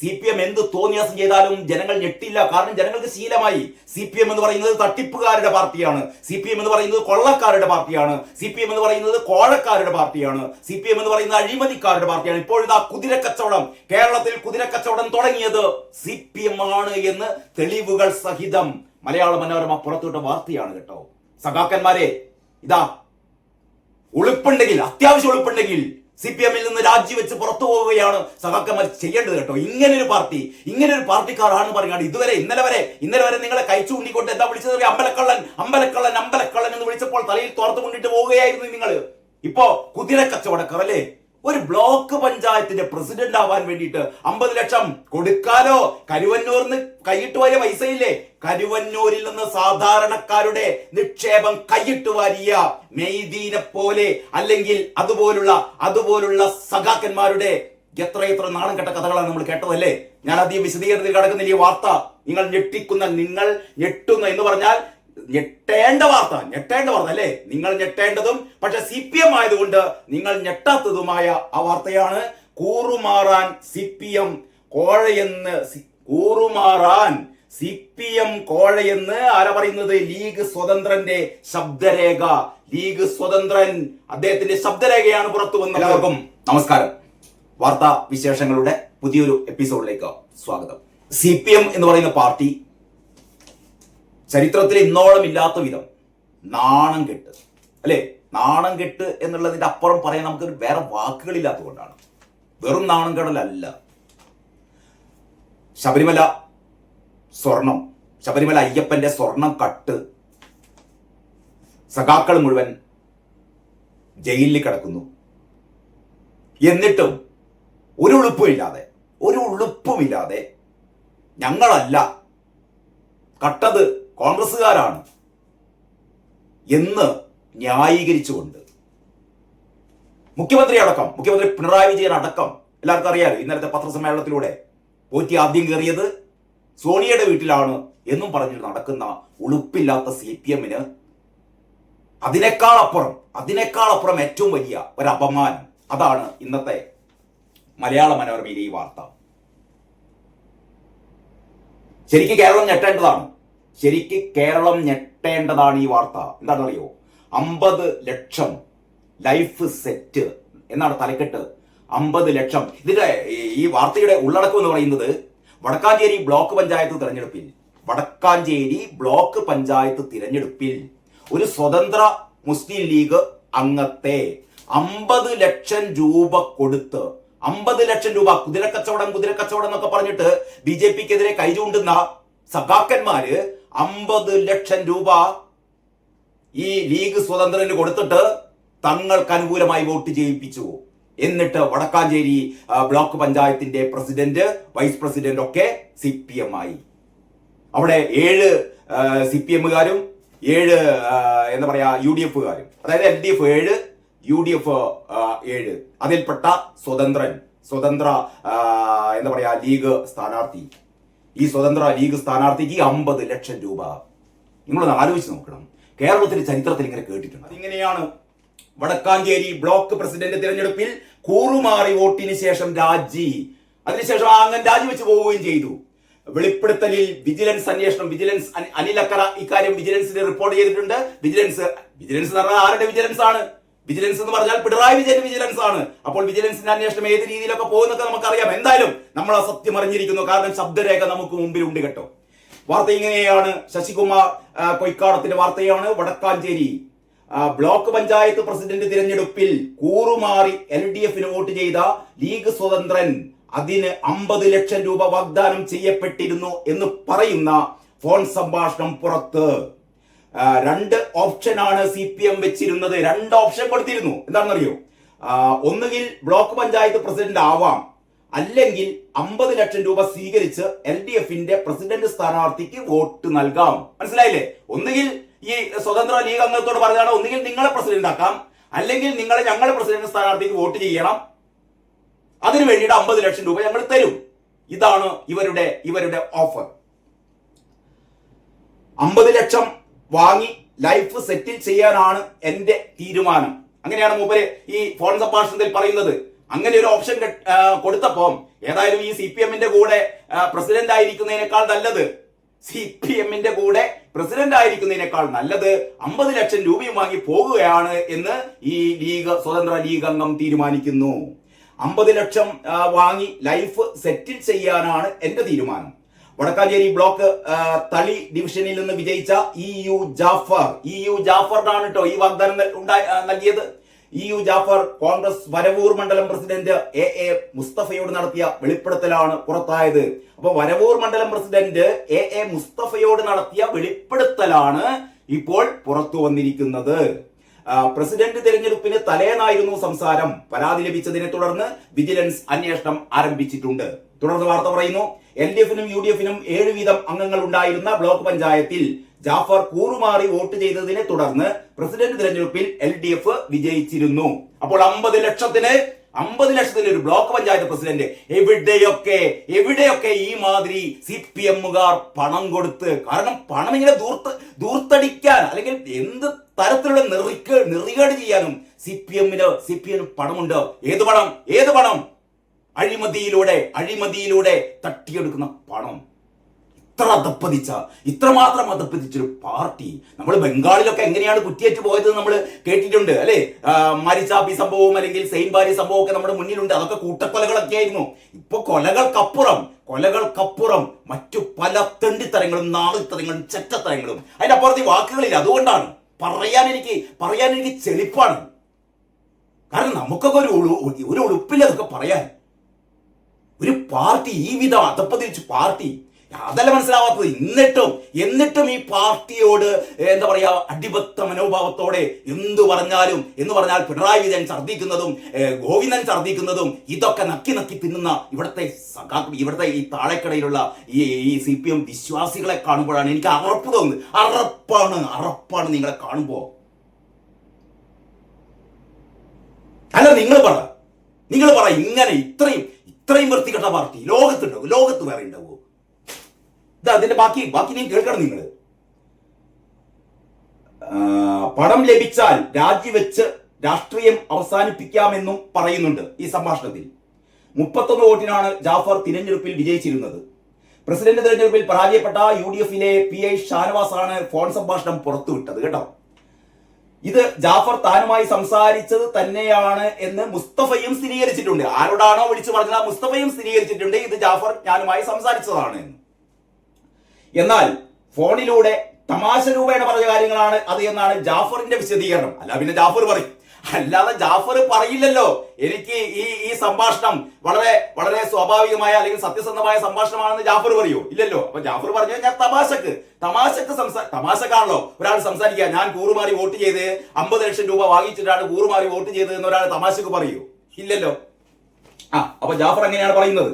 C P M എന്ത് തോന്നിയാസം ചെയ്താലും ജനങ്ങൾ ഞെട്ടില്ല. കാരണം ജനങ്ങൾക്ക് ശീലമായി. സി പി എം എന്ന് പറയുന്നത് തട്ടിപ്പുകാരുടെ പാർട്ടിയാണ്. സി പി എം എന്ന് പറയുന്നത് കൊള്ളക്കാരുടെ പാർട്ടിയാണ്. സി പി എം എന്ന് പറയുന്നത് കോഴക്കാരുടെ പാർട്ടിയാണ്. സി പി എം എന്ന് പറയുന്നത് അഴിമതിക്കാരുടെ പാർട്ടിയാണ്. ഇപ്പോഴിതാ കുതിര കച്ചവടം കേരളത്തിൽ കുതിര കച്ചവടം തുടങ്ങിയത് സി പി എം ആണ് എന്ന് തെളിവുകൾ സഹിതം മലയാള മനോരമ പുറത്തുവിട്ട വാർത്തയാണ് കേട്ടോ. സഖാക്കന്മാരെ ഇതാ ഉളുപ്പുണ്ടെങ്കിൽ അത്യാവശ്യം ഉളുപ്പുണ്ടെങ്കിൽ സി പി എമ്മിൽ നിന്ന് രാജിവെച്ച് പുറത്തു പോവുകയാണ് സഖാക്കന്മാർ ചെയ്യേണ്ടത് കേട്ടോ. ഇങ്ങനെ ഒരു പാർട്ടി ഇങ്ങനെ ഒരു പാർട്ടിക്കാരാണെന്ന് പറയുകയാണ് ഇതുവരെ ഇന്നലെ വരെ ഇന്നലെ വരെ നിങ്ങളെ കഴിച്ചു ഉണ്ണിക്കൊണ്ട് എന്താ വിളിച്ചത്? അമ്പലക്കള്ളൻ അമ്പലക്കള്ളൻ അമ്പലക്കള്ളൻ എന്ന് വിളിച്ചപ്പോൾ തലയിൽ തുറത്തു കൊണ്ടിട്ട് പോവുകയായിരുന്നു നിങ്ങൾ. ഇപ്പോ കുതിര കച്ചവടക്കാർ അല്ലേ? ഒരു ബ്ലോക്ക് പഞ്ചായത്തിന്റെ പ്രസിഡന്റ് ആവാൻ വേണ്ടിയിട്ട് അമ്പത് ലക്ഷം കൊടുക്കാലോ? കരുവന്നൂർന്ന് കൈയിട്ട് വാരിയ ഇല്ലേ കരുവന്നൂരിൽ നിന്ന് സാധാരണക്കാരുടെ നിക്ഷേപം കൈയിട്ട് വാരിയ മെയ്തീനെ പോലെ അല്ലെങ്കിൽ അതുപോലുള്ള അതുപോലുള്ള സഖാക്കന്മാരുടെ എത്ര എത്ര നാണം കെട്ട കഥകളാണ് നമ്മൾ കേട്ടതല്ലേ? ഞാൻ അധികം വിശദീകരണത്തിൽ കിടക്കുന്നില്ല ഈ വാർത്ത. നിങ്ങൾ ഞെട്ടിക്കുന്ന നിങ്ങൾ ഞെട്ടുന്ന എന്ന് പറഞ്ഞാൽ ഞെട്ടേണ്ട വാർത്ത ഞെട്ടേണ്ട വാർത്ത അല്ലേ? നിങ്ങൾ ഞെട്ടേണ്ടതും പക്ഷെ സി പി എം ആയതുകൊണ്ട് നിങ്ങൾ ഞെട്ടാത്തതുമായ ആ വാർത്തയാണ് കൂറുമാറാൻ സി പി എം കോഴയെന്ന് കൂറുമാറാൻ സി പി എം കോഴയെന്ന് ആരാ പറയുന്നത്? ലീഗ് സ്വതന്ത്രന്റെ ശബ്ദരേഖ. ലീഗ് സ്വതന്ത്രൻ അദ്ദേഹത്തിന്റെ ശബ്ദരേഖയാണ് പുറത്തു വന്നത്. എല്ലാവർക്കും നമസ്കാരം. വാർത്താ വിശേഷങ്ങളുടെ പുതിയൊരു എപ്പിസോഡിലേക്ക് സ്വാഗതം. സി പി എം എന്ന് പറയുന്ന പാർട്ടി ചരിത്രത്തിൽ ഇന്നോളം ഇല്ലാത്ത വിധം നാണം കെട്ട്. അല്ലേ? നാണം കെട്ട് എന്നുള്ളതിന്റെ അപ്പുറം പറയാൻ നമുക്ക് വേറെ വാക്കുകളില്ലാത്തതുകൊണ്ടാണ്. വെറും നാണം കെടലല്ല. ശബരിമല സ്വർണം ശബരിമല അയ്യപ്പന്റെ സ്വർണം കട്ട് സഖാക്കൾ മുഴുവൻ ജയിലിൽ കിടക്കുന്നു. എന്നിട്ടും ഒരു ഉളുപ്പുമില്ലാതെ ഒരു ഉളുപ്പുമില്ലാതെ ഞങ്ങളല്ല കട്ടത് കോൺഗ്രസ്സുകാരാണ് എന്ന് ന്യായീകരിച്ചുകൊണ്ട്. മുഖ്യമന്ത്രി അടക്കം മുഖ്യമന്ത്രി പിണറായി വിജയൻ അടക്കം എല്ലാവർക്കും അറിയാലോ ഇന്നലത്തെ പത്രസമ്മേളനത്തിലൂടെ പോറ്റി ആദ്യം കയറിയത് സോണിയയുടെ വീട്ടിലാണ് എന്നും പറഞ്ഞു നടക്കുന്ന ഉളുപ്പില്ലാത്ത സി പി എമ്മിന് അതിനേക്കാളപ്പുറം അതിനേക്കാളപ്പുറം ഏറ്റവും വലിയ ഒരു അപമാനം അതാണ് ഇന്നത്തെ മലയാള മനോരമയിലെ ഈ വാർത്ത. ശരിക്കും കേരളം ഞെട്ടേണ്ടതാണ്. ശരിക്ക് കേരളം ഞെട്ടേണ്ടതാണ് ഈ വാർത്ത. എന്താണെന്നറിയോ? അമ്പത് ലക്ഷം ലൈഫ് സെറ്റ് എന്നാണ് തലക്കെട്ട്. അമ്പത് ലക്ഷം. ഇതിന്റെ ഈ- വാർത്തയുടെ ഉള്ളടക്കം എന്ന് പറയുന്നത് വടക്കാഞ്ചേരി ബ്ലോക്ക് പഞ്ചായത്ത് തിരഞ്ഞെടുപ്പിൽ. വടക്കാഞ്ചേരി ബ്ലോക്ക് പഞ്ചായത്ത് തിരഞ്ഞെടുപ്പിൽ ഒരു സ്വതന്ത്ര മുസ്ലിം ലീഗ് അംഗത്തെ അമ്പത് ലക്ഷം രൂപ കൊടുത്ത് അമ്പത് ലക്ഷം രൂപ കുതിരക്കച്ചവടം കുതിരക്കച്ചവടം എന്നൊക്കെ പറഞ്ഞിട്ട് ബി ജെ പിക്കെതിരെ കൈചൂണ്ടുന്ന സഖാക്കന്മാര് അമ്പത് ലക്ഷം രൂപ ഈ ലീഗ് സ്വതന്ത്രന് കൊടുത്തിട്ട് തങ്ങൾക്ക് അനുകൂലമായി വോട്ട് ചെയ്യിപ്പിച്ചു. എന്നിട്ട് വടക്കാഞ്ചേരി ബ്ലോക്ക് പഞ്ചായത്തിന്റെ പ്രസിഡന്റ് വൈസ് പ്രസിഡന്റ് ഒക്കെ സി പി എം ആയി. അവിടെ ഏഴ് സി പി എമ്മുകാരും ഏഴ് എന്താ പറയാ യു ഡി എഫുകാരും. അതായത് എൽ ഡി എഫ് ഏഴ് യു ഡി എഫ് ഏഴ്. അതിൽപ്പെട്ട സ്വതന്ത്രൻ സ്വതന്ത്ര എന്താ പറയാ ലീഗ് സ്ഥാനാർത്ഥി. ഈ സ്വതന്ത്ര ലീഗ് സ്ഥാനാർത്ഥിക്ക് അമ്പത് ലക്ഷം രൂപ. നിങ്ങളൊന്ന് ആലോചിച്ച് നോക്കണം. കേരളത്തിന്റെ ചരിത്രത്തിൽ ഇങ്ങനെ കേട്ടിട്ടുണ്ട്. ഇങ്ങനെയാണ് വടക്കാഞ്ചേരി ബ്ലോക്ക് പ്രസിഡന്റ് തിരഞ്ഞെടുപ്പിൽ കൂറുമാറി വോട്ടിന് ശേഷം രാജി. അതിനുശേഷം അംഗൻ രാജിവെച്ച് പോവുകയും ചെയ്തു. വെളിപ്പെടുത്തലിൽ വിജിലൻസ് അന്വേഷണം വിജിലൻസ് അനിലക്കറ ഇക്കാര്യം വിജിലൻസിന് റിപ്പോർട്ട് ചെയ്തിട്ടുണ്ട്. വിജിലൻസ് വിജിലൻസ് എന്ന് പറഞ്ഞാൽ ആരുടെ വിജിലൻസ് ആണ് വിജിലൻസ് എന്ന് പറഞ്ഞാൽ പിണറായി വിജയൻ വിജിലൻസ് ആണ്. അപ്പോൾ വിജിലൻസിന്റെ അന്വേഷണം ഏത് രീതിയിലൊക്കെ പോകുന്നൊക്കെ നമുക്കറിയാം. എന്തായാലും നമ്മൾ ആ സത്യം അറിഞ്ഞിരിക്കുന്നു. കാരണം ശബ്ദരേഖ നമുക്ക് മുമ്പിൽ ഉണ്ട് കേട്ടോ. വാർത്ത ഇങ്ങനെയാണ്. ശശികുമാർ കൊയ്ക്കാടത്തിന്റെ വാർത്തയാണ്. വടക്കാഞ്ചേരി ബ്ലോക്ക് പഞ്ചായത്ത് പ്രസിഡന്റ് തിരഞ്ഞെടുപ്പിൽ കൂറുമാറി എൽ ഡി എഫിന് വോട്ട് ചെയ്ത ലീഗ് സ്വതന്ത്രൻ അതിന് അമ്പത് ലക്ഷം രൂപ വാഗ്ദാനം ചെയ്യപ്പെട്ടിരുന്നു എന്ന് പറയുന്ന ഫോൺ സംഭാഷണം പുറത്ത്. രണ്ട് ഓപ്ഷനാണ് സി പി എം വെച്ചിരുന്നത്. രണ്ട് ഓപ്ഷൻ കൊടുത്തിരുന്നു. എന്താണെന്നറിയോ? ഒന്നുകിൽ ബ്ലോക്ക് പഞ്ചായത്ത് പ്രസിഡന്റ് ആവാം. അല്ലെങ്കിൽ അമ്പത് ലക്ഷം രൂപ സ്വീകരിച്ച് എൽ ഡി എഫിന്റെ പ്രസിഡന്റ് സ്ഥാനാർത്ഥിക്ക് വോട്ട് നൽകാം. മനസ്സിലായില്ലേ? ഒന്നുകിൽ ഈ സ്വതന്ത്ര ലീഗ് അംഗത്തോട് പറഞ്ഞാണ് ഒന്നുകിൽ നിങ്ങളെ പ്രസിഡന്റ് ആക്കാം. അല്ലെങ്കിൽ നിങ്ങളെ ഞങ്ങളുടെ പ്രസിഡന്റ് സ്ഥാനാർത്ഥിക്ക് വോട്ട് ചെയ്യണം. അതിനു വേണ്ടിയിട്ട് അമ്പത് ലക്ഷം രൂപ ഞങ്ങൾ തരും. ഇതാണ് ഇവരുടെ ഇവരുടെ ഓഫർ അമ്പത് ലക്ഷം വാങ്ങി ലൈഫ് സെറ്റിൽ ചെയ്യാനാണ് എന്റെ തീരുമാനം. അങ്ങനെയാണ് മൂപ്പര് ഈ ഫോൺ സംഭാഷണത്തിൽ പറയുന്നത്. അങ്ങനെ ഒരു ഓപ്ഷൻ കൊടുത്തപ്പോൾ ഏതായാലും ഈ സി പി എമ്മിന്റെ കൂടെ പ്രസിഡന്റ് ആയിരിക്കുന്നതിനേക്കാൾ നല്ലത്. സി പി എമ്മിന്റെ കൂടെ പ്രസിഡന്റ് ആയിരിക്കുന്നതിനേക്കാൾ നല്ലത് അമ്പത് ലക്ഷം രൂപയും വാങ്ങി പോകുകയാണ് എന്ന് ഈ ലീഗ് സ്വതന്ത്ര ലീഗ് അംഗം തീരുമാനിക്കുന്നു. അമ്പത് ലക്ഷം വാങ്ങി ലൈഫ് സെറ്റിൽ ചെയ്യാനാണ് എന്റെ തീരുമാനം. വടക്കാഞ്ചേരി ബ്ലോക്ക് തളി ഡിവിഷനിൽ നിന്ന് വിജയിച്ച E U Jafar. E U ജാഫറിനാണ് കേട്ടോ ഈ വാഗ്ദാനം നൽകിയത്. E U Jafar Congress Varavoor മണ്ഡലം പ്രസിഡന്റ് എ എ മുസ്തഫയോട് നടത്തിയ വെളിപ്പെടുത്തലാണ് പുറത്തായത്. അപ്പൊ വരവൂർ മണ്ഡലം പ്രസിഡന്റ് എ എ മുസ്തഫയോട് നടത്തിയ വെളിപ്പെടുത്തലാണ് ഇപ്പോൾ പുറത്തു വന്നിരിക്കുന്നത്. പ്രസിഡന്റ് തെരഞ്ഞെടുപ്പിന് തലേന്നായിരുന്നു സംസാരം. പരാതി ലഭിച്ചതിനെ തുടർന്ന് വിജിലൻസ് അന്വേഷണം ആരംഭിച്ചിട്ടുണ്ട്. തുടർന്ന് വാർത്ത പറയുന്നു എൽ ഡി എഫിനും യു ഡി എഫിനും ഏഴ് വീതം അംഗങ്ങൾ ഉണ്ടായിരുന്ന ബ്ലോക്ക് പഞ്ചായത്തിൽ ജാഫർ കൂറുമാറി വോട്ട് ചെയ്തതിനെ തുടർന്ന് പ്രസിഡന്റ് തിരഞ്ഞെടുപ്പിൽ എൽ ഡി എഫ് വിജയിച്ചിരുന്നു. അപ്പോൾ അമ്പത് ലക്ഷത്തിന് അമ്പത് ലക്ഷത്തിന് ഒരു ബ്ലോക്ക് പഞ്ചായത്ത് പ്രസിഡന്റ് എവിടെയൊക്കെ എവിടെയൊക്കെ ഈ മാതിരി സി പി എമ്മുകാർ പണം കൊടുത്ത് കാരണം പണം ഇങ്ങനെ ദൂർത്ത് ദൂർത്തടിക്കാൻ അല്ലെങ്കിൽ എന്ത് തരത്തിലുള്ള നെറിക്ക് നെറികേട് ചെയ്യാനും സി പി എമ്മിന് സി പി എമ്മിന് പണമുണ്ട്? ഏത് പണം? ഏത് പണം? അഴിമതിയിലൂടെ അഴിമതിയിലൂടെ തട്ടിയെടുക്കുന്ന പണം. ഇത്ര അധപ്പതിച്ച ഇത്രമാത്രം അധപ്പതിച്ചൊരു പാർട്ടി. നമ്മൾ ബംഗാളിലൊക്കെ എങ്ങനെയാണ് കുറ്റിയേറ്റ് പോയത് നമ്മൾ കേട്ടിട്ടുണ്ട് അല്ലെ? മരിച്ചാപ്പി സംഭവം അല്ലെങ്കിൽ സെയിൻ ബാരി സംഭവം ഒക്കെ നമ്മുടെ മുന്നിലുണ്ട്. അതൊക്കെ കൂട്ടക്കൊലകളൊക്കെ ആയിരുന്നു. ഇപ്പൊ കൊലകൾക്കപ്പുറം കൊലകൾക്കപ്പുറം മറ്റു പല തെണ്ടിത്തരങ്ങളും നാളിത്തരങ്ങളും ചെറ്റത്തരങ്ങളും. അതിന്റെ അപ്പുറത്ത് വാക്കുകളില്ല. അതുകൊണ്ടാണ് പറയാൻ എനിക്ക് പറയാൻ എനിക്ക് ചെളിപ്പാണ്. കാരണം നമുക്കൊക്കെ ഒരു ഒരു ഉളുപ്പില്ല അതൊക്കെ പറയാൻ. ഒരു പാർട്ടി ഈ വിധം അതപ്പതിരിച്ച് പാർട്ടി. അതല്ല മനസ്സിലാവാത്തത്. എന്നിട്ടും എന്നിട്ടും ഈ പാർട്ടിയോട് എന്താ പറയാ അടിപത്ത മനോഭാവത്തോടെ എന്തു പറഞ്ഞാലും എന്ന് പറഞ്ഞാൽ പിണറായി വിജയൻ ഛർദ്ദിക്കുന്നതും ഗോവിന്ദൻ ഛർദ്ദിക്കുന്നതും ഇതൊക്കെ നക്കി നക്കി തിന്നുന്ന ഇവിടുത്തെ ഇവിടുത്തെ ഈ താഴെക്കടയിലുള്ള ഈ ഈ സി പി എം വിശ്വാസികളെ കാണുമ്പോഴാണ് എനിക്ക് അറപ്പ് തോന്നുന്നത്. അറപ്പാണ് അറപ്പാണ് നിങ്ങളെ കാണുമ്പോ. അല്ല നിങ്ങൾ പറ. നിങ്ങൾ പറ ഇങ്ങനെ ഇത്രയും ഇത്രയും വൃത്തികെട്ട പാർട്ടി. ലോകത്തുണ്ടാവും ലോകത്ത് വേറെ ഉണ്ടാവുമോ ഇത് അതിന്റെ ബാക്കി ബാക്കി നീ കേൾക്കണം നിങ്ങൾ. പണം ലഭിച്ചാൽ രാജിവെച്ച് രാഷ്ട്രീയം അവസാനിപ്പിക്കാമെന്നും പറയുന്നുണ്ട് ഈ സംഭാഷണത്തിൽ. മുപ്പത്തൊന്ന് വോട്ടിനാണ് ജാഫർ തിരഞ്ഞെടുപ്പിൽ വിജയിച്ചിരുന്നത്. പ്രസിഡന്റ് തിരഞ്ഞെടുപ്പിൽ പരാജയപ്പെട്ട യു ഡി എഫിലെ പി ഐ ഷാനവാസാണ് ഫോൺ സംഭാഷണം പുറത്തുവിട്ടത് കേട്ടോ. ഇത് ജാഫർ താനുമായി സംസാരിച്ചത് തന്നെയാണ് എന്ന് മുസ്തഫയും സ്ഥിരീകരിച്ചിട്ടുണ്ട്. ആരോടാണോ വിളിച്ചു പറഞ്ഞത് മുസ്തഫയും സ്ഥിരീകരിച്ചിട്ടുണ്ട്. ഇത് ജാഫർ ഞാനുമായി സംസാരിച്ചതാണ് എന്ന്. എന്നാൽ ഫോണിലൂടെ തമാശ രൂപേണ പറഞ്ഞ കാര്യങ്ങളാണ് അത് എന്നാണ് ജാഫറിന്റെ വിശദീകരണം. അല്ല പിന്നെ ജാഫർ പറയും. അല്ലാതെ ജാഫർ പറയില്ലല്ലോ. എനിക്ക് ഈ ഈ സംഭാഷണം വളരെ വളരെ സ്വാഭാവികമായ അല്ലെങ്കിൽ സത്യസന്ധമായ സംഭാഷണമാണെന്ന് ജാഫർ പറയൂ. ഇല്ലല്ലോ. അപ്പൊ ജാഫർ പറഞ്ഞു ഞാൻ തമാശക്ക് തമാശക്ക് സംസാ തമാശക്കാണല്ലോ. ഒരാൾ സംസാരിക്കുക ഞാൻ കൂറുമാറി വോട്ട് ചെയ്ത് അമ്പത് ലക്ഷം രൂപ വാങ്ങിച്ചിട്ടാണ് കൂറുമാറി വോട്ട് ചെയ്തത് എന്ന് ഒരാൾ തമാശക്ക് പറയൂ. ഇല്ലല്ലോ. ആ അപ്പൊ ജാഫർ അങ്ങനെയാണ് പറയുന്നത്.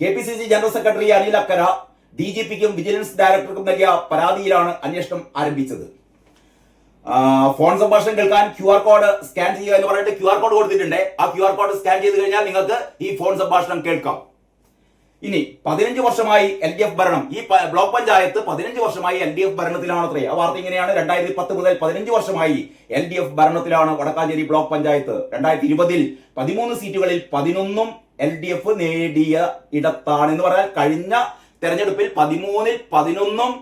K P C C general secretary Anil Akkara D G പിക്കും വിജിലൻസ് ഡയറക്ടർക്കും നൽകിയ പരാതിയിലാണ് അന്വേഷണം ആരംഭിച്ചത്. ഫോൺ സംഭാഷണം കേൾക്കാൻ ക്യു ആർ കോഡ് സ്കാൻ ചെയ്യുക എന്ന് പറഞ്ഞിട്ട് ക്യു ആർ കോഡ് കൊടുത്തിട്ടുണ്ട്. ആ ക്യു ആർ കോഡ് സ്കാൻ ചെയ്ത് കഴിഞ്ഞാൽ നിങ്ങൾക്ക് ഈ ഫോൺ സംഭാഷണം കേൾക്കാം. ഇനി പതിനഞ്ച് വർഷമായി എൽ ഡി എഫ് ഭരണം. ഈ ബ്ലോക്ക് പഞ്ചായത്ത് പതിനഞ്ച് വർഷമായി എൽ ഡി എഫ് ഭരണത്തിലാണത്രേ ആ വാർത്ത ഇങ്ങനെയാണ്. രണ്ടായിരത്തി പത്ത് മുതൽ പതിനഞ്ച് വർഷമായി എൽ ഡി എഫ് ഭരണത്തിലാണ് വടക്കാഞ്ചേരി ബ്ലോക്ക് പഞ്ചായത്ത്. രണ്ടായിരത്തി ഇരുപതിൽ പതിമൂന്ന് സീറ്റുകളിൽ പതിനൊന്നും എൽ ഡി എഫ് നേടിയ ഇടത്താണ് എന്ന് പറഞ്ഞാൽ കഴിഞ്ഞ തെരഞ്ഞെടുപ്പിൽ പതിമൂന്നിൽ പതിനൊന്നും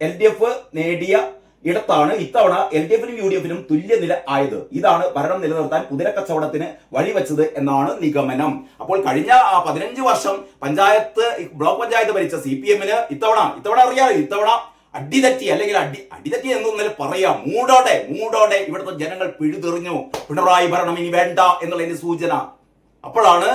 എൽ ഡി എഫ് നേടിയ ഇടത്താണ് ഇത്തവണ എൽ ഡി എഫിനും യു ഡി എഫിനും തുല്യനില ആയത്. ഇതാണ് ഭരണം നിലനിർത്താൻ കുതിരക്കച്ചവടത്തിന് വഴിവെച്ചത് എന്നാണ് നിഗമനം. അപ്പോൾ കഴിഞ്ഞ പതിനഞ്ച് വർഷം പഞ്ചായത്ത് ബ്ലോക്ക് പഞ്ചായത്ത് ഭരിച്ച സി പി എമ്മിന് ഇത്തവണ ഇത്തവണ അറിയാമോ ഇത്തവണ അടിതെറ്റി അല്ലെങ്കിൽ അടി അടിതെറ്റി എന്നൊന്നും പറയാം. മൂടോടെ മൂടോടെ ഇവിടുത്തെ ജനങ്ങൾ പിഴുതെറിഞ്ഞു. പിണറായി ഭരണം ഇനി വേണ്ട എന്നുള്ളതിന്റെ സൂചന. അപ്പോഴാണ്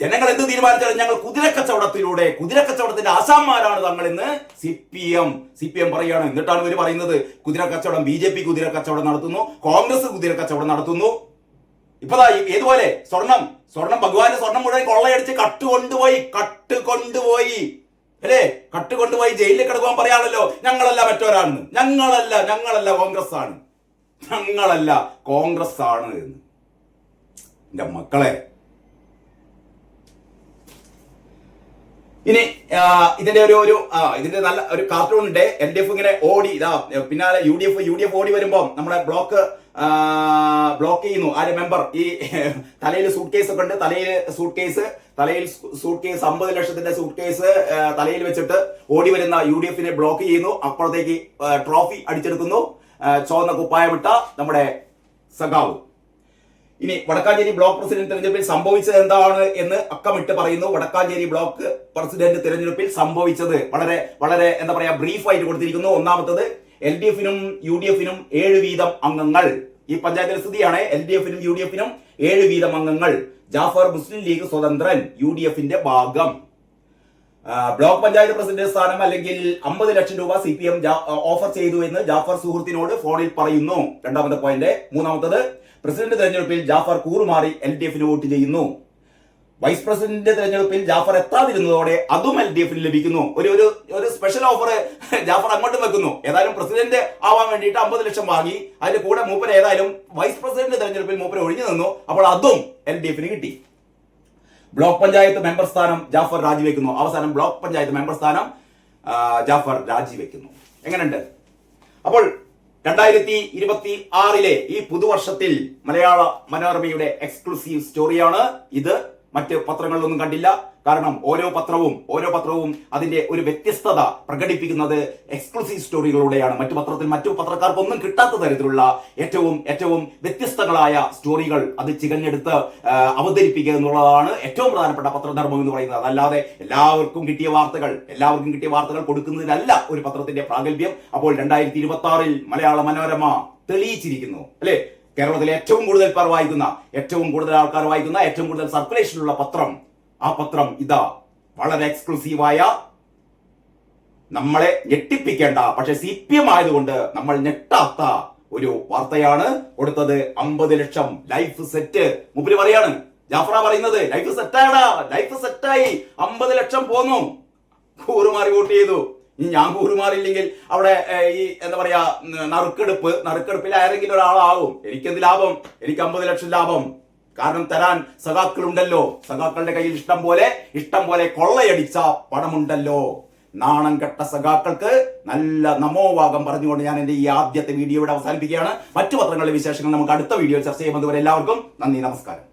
ജനങ്ങൾ എന്ത് തീരുമാനിച്ചാലും ഞങ്ങൾ കുതിരക്കച്ചവടത്തിലൂടെ കുതിരക്കച്ചവടത്തിന്റെ ആസാമാരാണ് തങ്ങൾ എന്ന് C P M C P M പറയുകയാണ്. എന്നിട്ടാണ് ഇവർ പറയുന്നത്. കുതിരക്കച്ചവടം ബി ജെ പി കുതിരക്കച്ചവടം നടത്തുന്നു കോൺഗ്രസ് കുതിരക്കച്ചവടം നടത്തുന്നു. ഇപ്പതാ ഏതുപോലെ? സ്വർണം സ്വർണം ഭഗവാന്റെ സ്വർണം മുഴുവൻ കൊള്ളയടിച്ച് കട്ട് കൊണ്ടുപോയി കട്ട് കൊണ്ടുപോയി അല്ലേ? കട്ട് കൊണ്ടുപോയി ജയിലിൽ കിടക്കുവാൻ പറയാണല്ലോ ഞങ്ങളല്ല മറ്റൊരാണെന്ന് ഞങ്ങളല്ല ഞങ്ങളല്ല കോൺഗ്രസ് ആണ് ഞങ്ങളല്ല കോൺഗ്രസ് ആണ് എന്ന്. എന്റെ മക്കളെ ഇനി ഇതിന്റെ ഒരു ഒരു ഇതിന്റെ നല്ല ഒരു കാർട്ടൂൺ ഉണ്ട്. എൽ ഡി എഫ് ഇങ്ങനെ ഓടി ഇതാ പിന്നാലെ U D F U D F ഓടി വരുമ്പോൾ നമ്മുടെ ബ്ലോക്ക് ബ്ലോക്ക് ചെയ്യുന്നു. ആര് മെമ്പർ ഈ തലയിൽ സൂട്ട് കേസ് ഒക്കെ ഉണ്ട്. തലയിൽ സൂട്ട് കേസ് തലയിൽ സൂട്ട് കേസ് അമ്പത് ലക്ഷത്തിന്റെ സൂട്ട് കേസ് തലയിൽ വെച്ചിട്ട് ഓടി വരുന്ന യു ഡി എഫിനെ ബ്ലോക്ക് ചെയ്യുന്നു. അപ്പുറത്തേക്ക് ട്രോഫി അടിച്ചെടുക്കുന്നു. ചോന്ന കുപ്പായമിട്ട നമ്മുടെ സഖാവ്. ഇനി വടക്കാഞ്ചേരി ബ്ലോക്ക് പ്രസിഡന്റ് തെരഞ്ഞെടുപ്പിൽ സംഭവിച്ചത് എന്താണ് എന്ന് അക്കമിട്ട് പറയുന്നു. വടക്കാഞ്ചേരി ബ്ലോക്ക് പ്രസിഡന്റ് തെരഞ്ഞെടുപ്പിൽ സംഭവിച്ചത് വളരെ വളരെ എന്താ പറയാ ബ്രീഫായിട്ട് കൊടുത്തിരിക്കുന്നു. ഒന്നാമത്തത് എൽ ഡി എഫിനും യു ഡി എഫിനും ഏഴ് വീതം അംഗങ്ങൾ. ഈ പഞ്ചായത്തിലെ സ്ഥിതിയാണ്. എൽ ഡി എഫിനും യു ഡി എഫിനും ഏഴ് വീതം അംഗങ്ങൾ. ജാഫർ മുസ്ലിം ലീഗ് സ്വതന്ത്രൻ യു ഡി എഫിന്റെ ഭാഗം. ബ്ലോക്ക് പഞ്ചായത്ത് പ്രസിഡന്റ് സ്ഥാനം അല്ലെങ്കിൽ അമ്പത് ലക്ഷം രൂപ സി പി എം ഓഫർ ചെയ്തു എന്ന് ജാഫർ സുഹൃത്തിനോട് ഫോണിൽ പറയുന്നു. രണ്ടാമത്തെ പോയിന്റ് മൂന്നാമത്തത് പ്രസിഡന്റ് തെരഞ്ഞെടുപ്പിൽ ജാഫർ കൂറുമാറി എൽ ഡി എഫിന് വോട്ട് ചെയ്യുന്നു. വൈസ് പ്രസിഡന്റിന്റെ തെരഞ്ഞെടുപ്പിൽ ജാഫർ എത്താതിരുന്നതോടെ അതും എൽ ഡി എഫിന് ലഭിക്കുന്നു. ഒരു ഒരു സ്പെഷ്യൽ ഓഫർ ജാഫർ അങ്ങോട്ടും വെക്കുന്നു. ഏതായാലും പ്രസിഡന്റ് ആവാൻ വേണ്ടിയിട്ട് അമ്പത് ലക്ഷം വാങ്ങി. അതിന്റെ കൂടെ മൂപ്പര് ഏതായാലും വൈസ് പ്രസിഡന്റ് തെരഞ്ഞെടുപ്പിൽ മൂപ്പര് ഒഴിഞ്ഞു നിന്നു. അപ്പോൾ അതും എൽ ഡി എഫിന് കിട്ടി. ബ്ലോക്ക് പഞ്ചായത്ത് മെമ്പർ സ്ഥാനം ജാഫർ രാജിവെക്കുന്നു. അവസാനം ബ്ലോക്ക് പഞ്ചായത്ത് മെമ്പർ സ്ഥാനം ജാഫർ രാജിവെക്കുന്നു. എങ്ങനെയുണ്ട്? അപ്പോൾ രണ്ടായിരത്തി ഇരുപത്തി ആറിലെ ഈ പുതുവർഷത്തിൽ മലയാള മനോരമയുടെ എക്സ്ക്ലൂസീവ് സ്റ്റോറിയാണ് ഇത്. മറ്റ് പത്രങ്ങളിലൊന്നും കണ്ടില്ല. കാരണം ഓരോ പത്രവും ഓരോ പത്രവും അതിന്റെ ഒരു വ്യത്യസ്തത പ്രകടിപ്പിക്കുന്നത് എക്സ്ക്ലൂസീവ് സ്റ്റോറികളിലൂടെയാണ് മറ്റു പത്രത്തിൽ മറ്റു പത്രക്കാർക്കൊന്നും കിട്ടാത്ത തരത്തിലുള്ള ഏറ്റവും ഏറ്റവും വ്യത്യസ്തങ്ങളായ സ്റ്റോറികൾ അത് ചികഞ്ഞെടുത്ത് അവതരിപ്പിക്കുക എന്നുള്ളതാണ് ഏറ്റവും പ്രധാനപ്പെട്ട പത്രധർമ്മം എന്ന് പറയുന്നത്. അതല്ലാതെ എല്ലാവർക്കും കിട്ടിയ വാർത്തകൾ എല്ലാവർക്കും കിട്ടിയ വാർത്തകൾ കൊടുക്കുന്നതിനല്ല ഒരു പത്രത്തിന്റെ പ്രാഗൽഭ്യം. അപ്പോൾ രണ്ടായിരത്തി ഇരുപത്തി ആറിൽ മലയാള മനോരമ തെളിയിച്ചിരിക്കുന്നു. അല്ലെ? കേരളത്തിലെ ഏറ്റവും കൂടുതൽ പേർ വായിക്കുന്ന ഏറ്റവും കൂടുതൽ ആൾക്കാർ വായിക്കുന്ന ഏറ്റവും കൂടുതൽ സർക്കുലേഷനുള്ള പത്രം ആ പത്രം ഇതാ. വളരെ എക്സ്ക്ലൂസീവായ നമ്മളെ ഞെട്ടിപ്പിക്കേണ്ട പക്ഷെ സി പി എം ആയതുകൊണ്ട് നമ്മൾ ഞെട്ടാത്ത ഒരു വാർത്തയാണ് കൊടുത്തത്. അമ്പത് ലക്ഷം ലൈഫ് സെറ്റ് മുമ്പിൽ പറയാണ് ജാഫ്ര പറയുന്നത് ലൈഫ് സെറ്റാടാ ലൈഫ് സെറ്റായി അമ്പത് ലക്ഷം പോന്നു. കൂറുമാറി വോട്ട് ചെയ്തു. ഇനി ഞാൻ കൂറുമാറില്ലെങ്കിൽ അവിടെ ഈ എന്താ പറയാ നറുക്കെടുപ്പ് നറുക്കെടുപ്പിൽ ആരെങ്കിലും ഒരാളാവും. എനിക്കെന്ത് ലാഭം? എനിക്ക് അമ്പത് ലക്ഷം ലാഭം. കാരണം തരാൻ സഖാക്കളുണ്ടല്ലോ. സഖാക്കളുടെ കയ്യിൽ ഇഷ്ടം പോലെ ഇഷ്ടം പോലെ കൊള്ളയടിച്ച പണമുണ്ടല്ലോ. നാണം കെട്ട സഖാക്കൾക്ക് നല്ല നമോവാകം പറഞ്ഞുകൊണ്ട് ഞാൻ എന്റെ ഈ ആദ്യത്തെ വീഡിയോ ഇവിടെ അവസാനിപ്പിക്കുകയാണ്. മറ്റു പത്രങ്ങളുടെ വിശേഷങ്ങൾ നമുക്ക് അടുത്ത വീഡിയോ ചർച്ച ചെയ്യുമ്പോൾ എല്ലാവർക്കും നന്ദി നമസ്കാരം.